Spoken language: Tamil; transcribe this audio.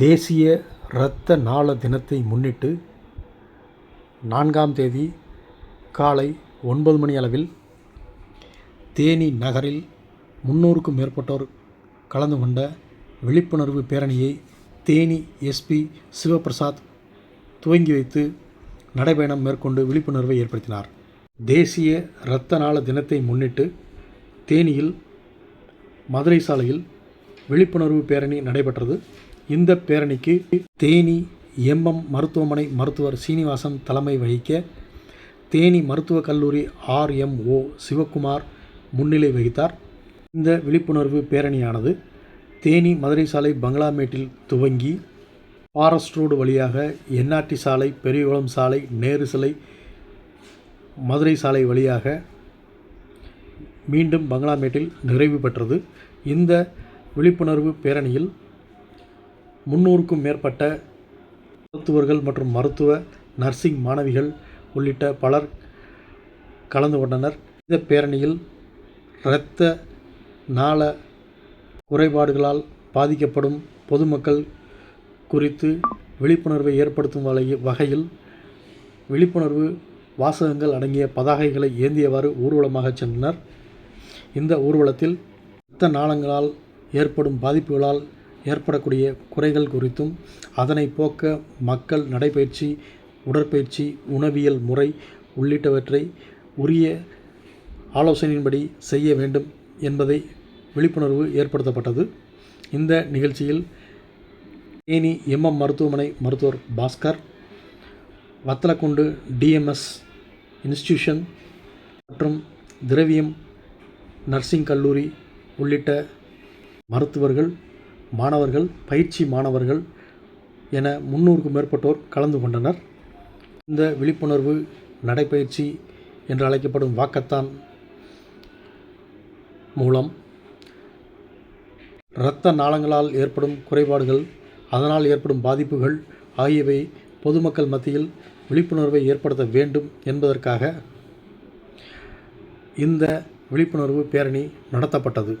தேசிய இரத்த நாள தினத்தை முன்னிட்டு நான்காம் தேதி காலை ஒன்பது மணி அளவில் தேனி நகரில் முன்னூறுக்கும் மேற்பட்டோர் கலந்து கொண்ட விழிப்புணர்வு பேரணியை தேனி எஸ்பி சிவபிரசாத் துவங்கி வைத்து நடைபயணம் மேற்கொண்டு விழிப்புணர்வை ஏற்படுத்தினார். தேசிய இரத்த நாள தினத்தை முன்னிட்டு தேனியில் மதுரை சாலையில் விழிப்புணர்வு பேரணி நடைபெற்றது. இந்த பேரணிக்கு தேனி எம்எம் மருத்துவமனை மருத்துவர் சீனிவாசன் தலைமை வகிக்க தேனி மருத்துவக் கல்லூரி ஆர்எம்ஓ சிவக்குமார் முன்னிலை வகித்தார். இந்த விழிப்புணர்வு பேரணியானது தேனி மதுரை சாலை பங்களாமேட்டில் துவங்கி ஃபாரஸ்ட் ரோடு வழியாக என்ஆர்டி சாலை பெரியகுளம் சாலை நேரு சிலை மதுரை சாலை வழியாக மீண்டும் பங்களாமேட்டில் நிறைவு பெற்றது. இந்த விழிப்புணர்வு பேரணியில் முன்னூறுக்கும் மேற்பட்ட மருத்துவர்கள் மற்றும் மருத்துவ நர்சிங் மாணவிகள் உள்ளிட்ட பலர் கலந்து கொண்டனர். இந்த பேரணியில் இரத்த நாள குறைபாடுகளால் பாதிக்கப்படும் பொதுமக்கள் குறித்து விழிப்புணர்வை ஏற்படுத்தும் வகையில் வகையில் விழிப்புணர்வு வாசகங்கள் அடங்கிய பதாகைகளை ஏந்தியவாறு ஊர்வலமாக சென்றனர். இந்த ஊர்வலத்தில் இரத்த நாளங்களால் ஏற்படும் பாதிப்புகளால் ஏற்படக்கூடிய குறைகள் குறித்தும் அதனை போக்க மக்கள் நடைபயிற்சி உடற்பயிற்சி உணவியல் முறை உள்ளிட்டவற்றை உரிய ஆலோசனையின்படி செய்ய வேண்டும் என்பதை விழிப்புணர்வு ஏற்படுத்தப்பட்டது. இந்த நிகழ்ச்சியில் தேனி எம்எம் மருத்துவமனை மருத்துவர் பாஸ்கர் வத்தலக்குண்டு டிஎம்எஸ் இன்ஸ்டிடியூஷன் மற்றும் திரவியம் நர்சிங் கல்லூரி உள்ளிட்ட மருத்துவர்கள் மாணவர்கள் பயிற்சி மாணவர்கள் என முன்னூறுக்கும் மேற்பட்டோர் கலந்து கொண்டனர். இந்த விழிப்புணர்வு நடைப்பயிற்சி என்று அழைக்கப்படும் வாக்கத்தான் மூலம் இரத்த நாளங்களால் ஏற்படும் குறைபாடுகள் அதனால் ஏற்படும் பாதிப்புகள் ஆகியவை பொதுமக்கள் மத்தியில் விழிப்புணர்வை ஏற்படுத்த வேண்டும் என்பதற்காக இந்த விழிப்புணர்வு பேரணி நடத்தப்பட்டது.